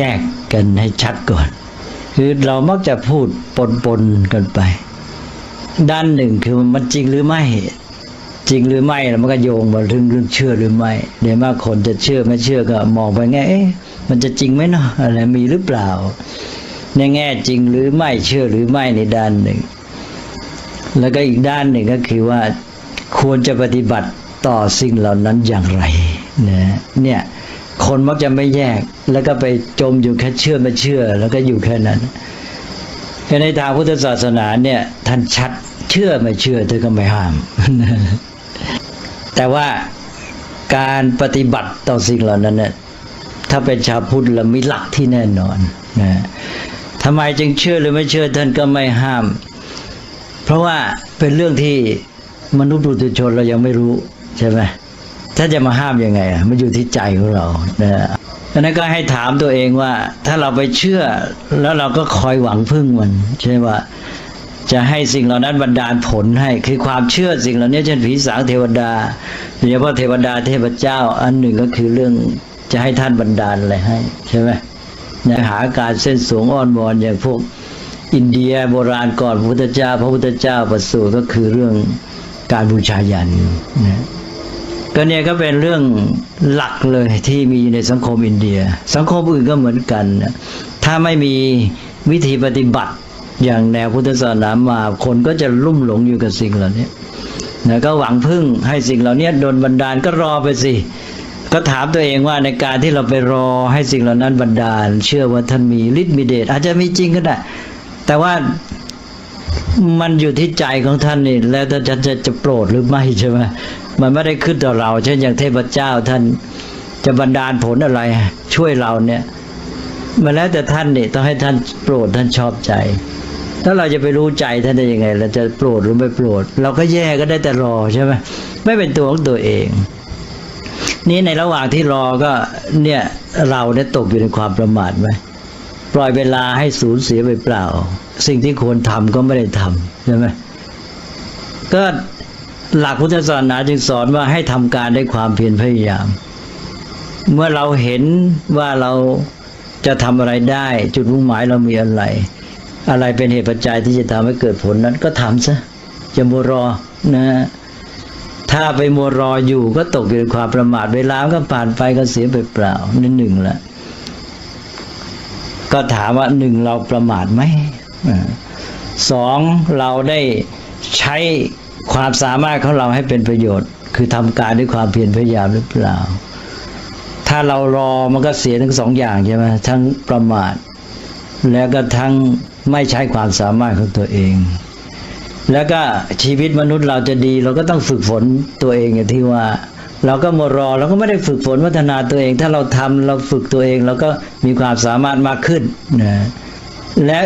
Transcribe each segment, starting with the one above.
แยกกันให้ชัดก่อน คือเรามักจะพูดปนๆกันไป ด้านหนึ่งคือมันจริงหรือไม่ จริงหรือไม่แล้วมันก็โยงมาเรื่องเรื่องเชื่อหรือไม่เดี๋ยวมากคนจะเชื่อไม่เชื่อก็มองไปแง่เอ๊ะมันจะจริงไหมเนาะอะไรมีหรือเปล่า ในแง่จริงหรือไม่เชื่อหรือไม่ในด้านหนึ่ง แล้วก็อีกด้านหนึ่งก็คือว่าควรจะปฏิบัติต่อสิ่งเหล่านั้นอย่างไรนะเนี่ย คนมักจะไม่แยก แล้วก็ไปจมอยู่แค่เชื่อไม่เชื่อ แล้วก็อยู่แค่นั้นในทางพุทธศาสนาเนี่ย ท่านชัดเชื่อไม่เชื่อเธอก็ไม่ห้าม แต่ว่าการปฏิบัติต่อสิ่งเหล่านั้นเนี่ยถ้าเป็นชาวพุทธเรามีหลักที่แน่นอนนะทำไมจึงเชื่อหรือไม่เชื่อท่านก็ไม่ห้าม เพราะว่าเป็นเรื่องที่มนุษย์ปุถุชนเรายังไม่รู้ใช่ไหม ถ้าจะมาห้ามยังไงอะมันอยู่ที่ใจของเรานะดังนั้นก็ให้ถามตัวเองว่า ถ้าเราไปเชื่อแล้วเราก็คอยหวังพึ่งมันใช่ไหมว่าจะให้สิ่งเหล่านั้นบันดาลผลให้คือความเชื่อสิ่งเหล่านี้เช่นผีสางเทวดาโดยเฉพาะเทวดาเทพเจ้า อันหนึ่งก็คือเรื่องจะให้ท่านบันดาลอะไรให้ใช่ไหมในหาการเส้นสูงอ้อนวอนอย่างพวกอินเดียโบราณก่อนพระพุทธเจ้า พระพุทธเจ้าประสูติก็คือเรื่องการบูชายันนะ ก็เนี่ยก็เป็นเรื่องหลักเลยที่มีในสังคมอินเดีย สังคมอื่นก็เหมือนกัน ถ้าไม่มีวิธีปฏิบัติอย่างแนวพุทธศาสนามาคนก็จะลุ่มหลงอยู่กับสิ่งเหล่านี้นะก็หวังพึ่งให้สิ่งเหล่านี้โดนบันดาลก็รอไปสิ ก็ถามตัวเองว่าในการที่เราไปรอให้สิ่งเหล่านั้นบันดาล เชื่อว่าท่านมีฤทธิ์มีเดชอาจจะมีจริงก็ได้ แต่ว่ามันอยู่ที่ใจของท่านนี่แล้วท่านจะจะจะโปรดหรือไม่ใช่ไหม มันไม่ได้ขึ้นต่อเรา เช่นอย่างเทพเจ้าท่านจะบันดาลผลอะไรช่วยเราเนี่ยมาแล้วแต่ท่านนี่ต้องให้ท่านโปรดท่านชอบใจแล้วเราจะไปรู้ใจท่านได้ยังไงเราจะโปรดหรือไม่โปรด เราก็แย่ก็ได้แต่รอใช่ไหมไม่เป็นตัวของตัวเอง นี่ในระหว่างที่รอก็เนี่ยเราเนี่ยตกอยู่ในความประมาทไหมปล่อยเวลาให้สูญเสียไปเปล่า สิ่งที่ควรทำก็ไม่ได้ทำใช่ไหมก็ หลักพุทธศาสนาจึงสอนว่าให้ทำการด้วยความเพียรพยายาม เมื่อเราเห็นว่าเราจะทำอะไรได้ จุดมุ่งหมายเรามีอะไร อะไรเป็นเหตุปัจจัยที่จะทำให้เกิดผลนั้นก็ทำซะจะมัวรอนะ ถ้าไปมัวรออยู่ก็ตกอยู่ในความประมาทเวลาก็ผ่านไปก็เสียไปเปล่านั่นหนึ่งละก็ถามว่าหนึ่งเราประมาทไหมสองเราได้ใช้ ความสามารถของเราให้เป็นประโยชน์ คือทำการด้วยความเพียรพยายามหรือเปล่า ถ้าเรารอมันก็เสียทั้งสองอย่างใช่ไหมทั้งประมาท แล้วก็ทั้งไม่ใช้ความสามารถของตัวเอง แล้วก็ชีวิตมนุษย์เราจะดี เราก็ต้องฝึกฝนตัวเองอย่างที่ว่า เราก็มารอเราก็ไม่ได้ฝึกฝนพัฒนาตัวเอง ถ้าเราทำเราฝึกตัวเองเราก็มีความสามารถมากขึ้นนะและ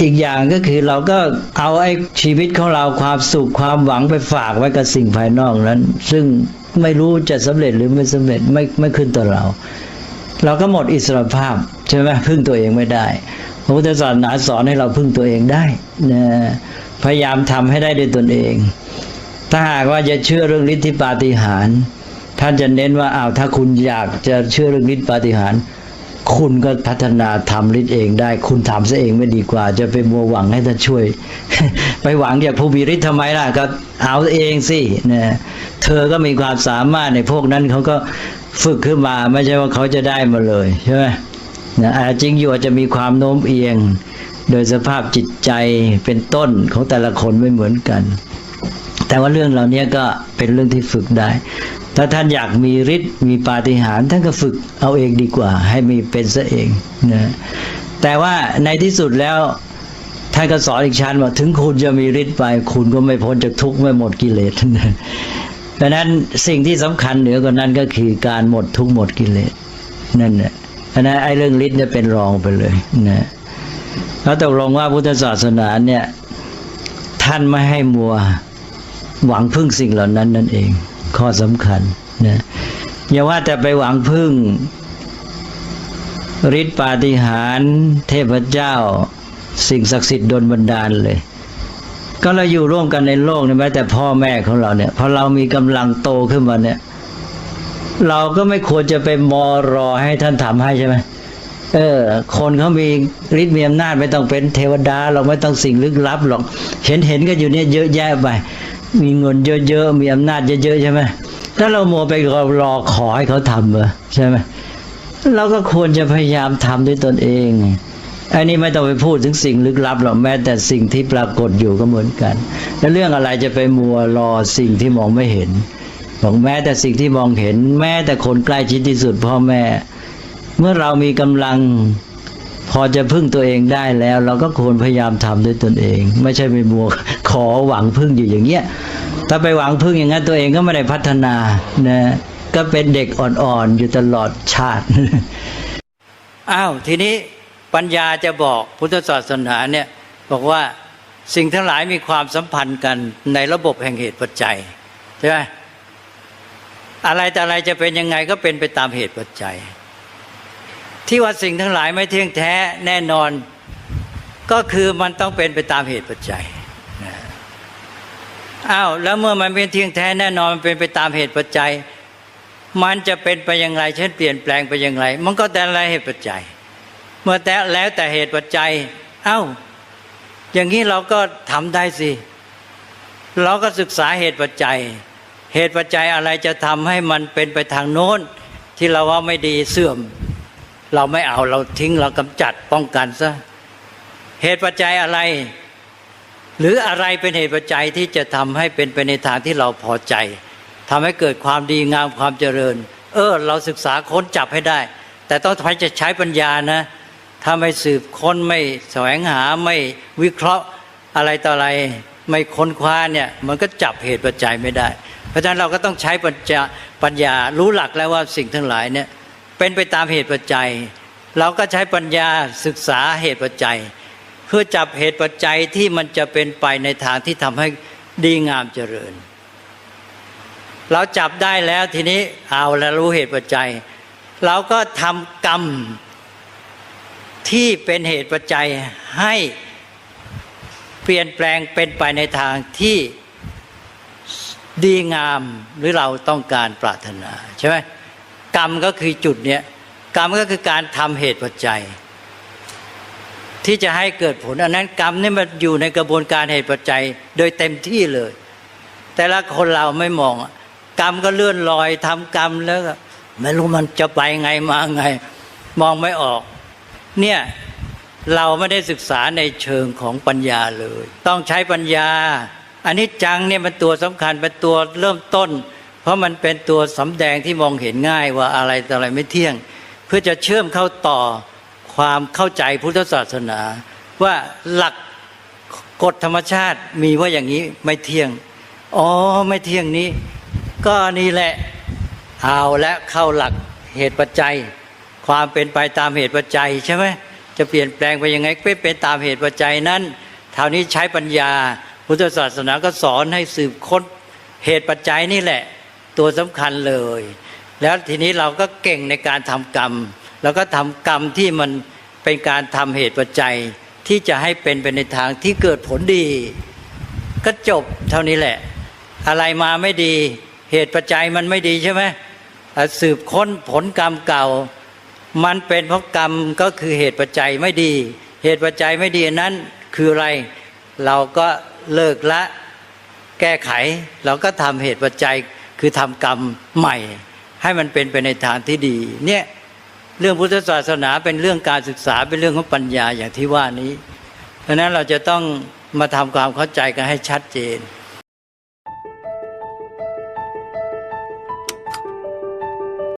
อีกอย่างก็คือเราก็เอาไอ้ชีวิตของเราความสุขความหวังไปฝากไว้กับสิ่งภายนอกนั้น ซึ่งไม่รู้จะสำเร็จหรือไม่สำเร็จไม่ไม่ขึ้นต่อเรา เราก็หมดอิสรภาพใช่ไหมพึ่งตัวเองไม่ได้พระพุทธศาสนาสอนให้เราพึ่งตัวเองได้นะพยายามทำให้ได้ด้วยตนเอง ถ้าหากว่าจะเชื่อเรื่องฤทธิปาฏิหาริย์ท่านจะเน้นว่าอ้าวถ้าคุณอยากจะเชื่อเรื่องฤทธิปาฏิหาริย์ คุณก็พัฒนาทำฤทธิ์เองได้ คุณทำซะเองไม่ดีกว่า จะไปมัวหวังให้ท่านช่วย ไปหวังจากผู้มีฤทธิ์ทำไมล่ะ ก็เอาเองสินะเธอก็มีความสามารถในพวกนั้นเขาก็ฝึกขึ้นมาไม่ใช่ว่าเขาจะได้มาเลยใช่ไหมนะจจริงอยู่อาจจะมีความโน้มเอียง โดยสภาพจิตใจเป็นต้นของแต่ละคนไม่เหมือนกัน แต่ว่าเรื่องเหล่านี้ก็เป็นเรื่องที่ฝึกได้ ถ้าท่านอยากมีฤทธิ์มีปาฏิหาริย์ท่านก็ฝึกเอาเองดีกว่า ให้มีเป็นซะเองนะแต่ว่าในที่สุดแล้วท่านก็สอนอีกชั้นว่าถึงคุณจะมีฤทธิ์ไป คุณก็ไม่พ้นจากทุกข์ไม่หมดกิเลสนะดังนั้นสิ่งที่สำคัญเหนือกว่านั้นก็คือการหมดทุกข์หมดกิเลสนั่นแหละดังนั้นไอ้เรื่องฤทธิ์เนี่ยเป็นรองไปเลยนะแล้วตกลงว่าพุทธศาสนาเนี่ยท่านไม่ให้มัวหวังพึ่งสิ่งเหล่านั้นนั่นเอง ข้อสำคัญนะอย่าว่าแต่ไปหวังพึ่งฤทธิปาฏิหาริย์เทพเจ้า สิ่งศักดิ์สิทธิ์ดลบันดาลเลย ก็เราอยู่ร่วมกันในโลกนี่แม้แต่พ่อแม่ของเราเนี่ยพอเรามีกำลังโตขึ้นมาเนี่ย เราก็ไม่ควรจะไปมอรอให้ท่านทำให้ใช่ไหมเออ คนเขามีฤทธิ์มีอำนาจไม่ต้องเป็นเทวดาเราไม่ต้องสิ่งลึกลับหรอก เห็นเห็นกันอยู่เนี่ยเยอะแยะไป มีเงินเยอะๆมีอำนาจเยอะๆใช่ไหมถ้าเราโมไปรอรอขอให้เขาทำเหรอใช่ไหมเราก็ควรจะพยายามทำด้วยตนเองอันนี้ไม่ต้องไปพูดถึงสิ่งลึกลับหรอกแม้แต่สิ่งที่ปรากฏอยู่ก็เหมือนกัน แล้วเรื่องอะไรจะไปมัวรอสิ่งที่มองไม่เห็นบอกแม้แต่สิ่งที่มองเห็น แม้แต่คนใกล้ชิดที่สุดพ่อแม่ เมื่อเรามีกำลัง พอจะพึ่งตัวเองได้แล้ว เราก็ควรพยายามทำด้วยตนเอง ไม่ใช่ไปมัวขอหวังพึ่งอยู่อย่างเงี้ยถ้าไปหวังพึ่งอย่างนั้นตัวเองก็ไม่ได้พัฒนานะก็เป็นเด็กอ่อนๆอยู่ตลอดชาติอ้าวทีนี้ปัญญาจะบอกพุทธศาสนาเนี่ยบอกว่าสิ่งทั้งหลายมีความสัมพันธ์กันในระบบแห่งเหตุปัจจัยใช่ไหมอะไรแต่อะไรจะเป็นยังไงก็เป็นไปตามเหตุปัจจัย ที่ว่าสิ่งทั้งหลายไม่เที่ยงแท้แน่นอน ก็คือมันต้องเป็นไปตามเหตุปัจจัยอ้าวแล้วเมื่อมันเป็นเที่ยงแท้แน่นอนมันเป็นไปตามเหตุปัจจัย มันจะเป็นไปอย่างไร เช่นเปลี่ยนแปลงไปอย่างไร มันก็แต่ละเหตุปัจจัย เมื่อแต่แล้วแต่เหตุปัจจัย เอ้า อย่างนี้เราก็ทำได้สิ เราก็ศึกษาเหตุปัจจัย เหตุปัจจัยอะไรจะทำให้มันเป็นไปทางโน้น ที่เราว่าไม่ดีเสื่อม เราไม่เอาเราทิ้งเรากำจัดป้องกันซะเหตุปัจจัยอะไร หรืออะไรเป็นเหตุปัจจัยที่จะทำให้เป็นไปในทางที่เราพอใจทำให้เกิดความดีงามความเจริญ เออ เราศึกษาค้นจับให้ได้ แต่ต้องใช้จะใช้ปัญญานะถ้าไม่สืบค้นไม่แสวงหาไม่วิเคราะห์อะไรต่ออะไร ไม่ค้นคว้าเนี่ยมันก็จับเหตุปัจจัยไม่ได้ เพราะฉะนั้นเราก็ต้องใช้ปัญญาปัญญารู้หลักแล้วว่าสิ่งทั้งหลายเนี่ย เป็นไปตามเหตุปัจจัย เราก็ใช้ปัญญาศึกษาเหตุปัจจัย เพื่อจับเหตุปัจจัยที่มันจะเป็นไปในทางที่ทำให้ดีงามเจริญ เราจับได้แล้วทีนี้เอาแล้วรู้เหตุปัจจัย เราก็ทำกรรมที่เป็นเหตุปัจจัยให้เปลี่ยนแปลงเป็นไปในทางที่ดีงามหรือเราต้องการปรารถนาใช่ไหม กรรมก็คือจุดเนี้ยกรรมก็คือการทำเหตุปัจจัย ที่จะให้เกิดผลอันนั้นกรรมนี่มันอยู่ในกระบวนการเหตุปัจจัย โดยเต็มที่เลย แต่ละคนเราไม่มอง กรรมก็เลื่อนลอยทำกรรมแล้วก็ไม่รู้มันจะไปไงมาไง มองไม่ออก เนี่ยเราไม่ได้ศึกษาในเชิงของปัญญาเลย ต้องใช้ปัญญาอันนี้จังเนี่ยมันตัวสำคัญเป็นตัวเริ่มต้น เพราะมันเป็นตัวสำแดงที่มองเห็นง่ายว่าอะไรต่ออะไรไม่เที่ยง เพื่อจะเชื่อมเข้าต่อความเข้าใจพุทธศาสนา ว่าหลักกฎธรรมชาติมีว่าอย่างนี้ไม่เที่ยง อ๋อไม่เที่ยงนี้ ก็นี่แหละเอาและเข้าหลักเหตุปัจจัย ความเป็นไปตามเหตุปัจจัยใช่ไหมจะเปลี่ยนแปลงไปยังไงก็เป็นตามเหตุปัจจัยนั้นเท่านี้ใช้ปัญญา พุทธศาสนาก็สอนให้สืบค้นเหตุปัจจัยนี่แหละ ตัวสำคัญเลย แล้วทีนี้เราก็เก่งในการทำกรรม แล้วก็ทำกรรมที่มันเป็นการทำเหตุปัจจัยที่จะให้เป็นไปในทางที่เกิดผลดี ก็จบเท่านี้แหละ อะไรมาไม่ดี เหตุปัจจัยมันไม่ดีใช่ไหมอะสืบค้นผลกรรมเก่า มันเป็นเพราะกรรมก็คือเหตุปัจจัยไม่ดี เหตุปัจจัยไม่ดีนั้นคืออะไร เราก็เลิกละแก้ไข เราก็ทำเหตุปัจจัย คือทำกรรมใหม่ ให้มันเป็นไปในทางที่ดี เนี่ยเรื่องพุทธศาสนาเป็นเรื่องการศึกษาเป็นเรื่องของปัญญาอย่างที่ว่านี้ เพราะฉะนั้นเราจะต้องมาทำความเข้าใจกันให้ชัดเจน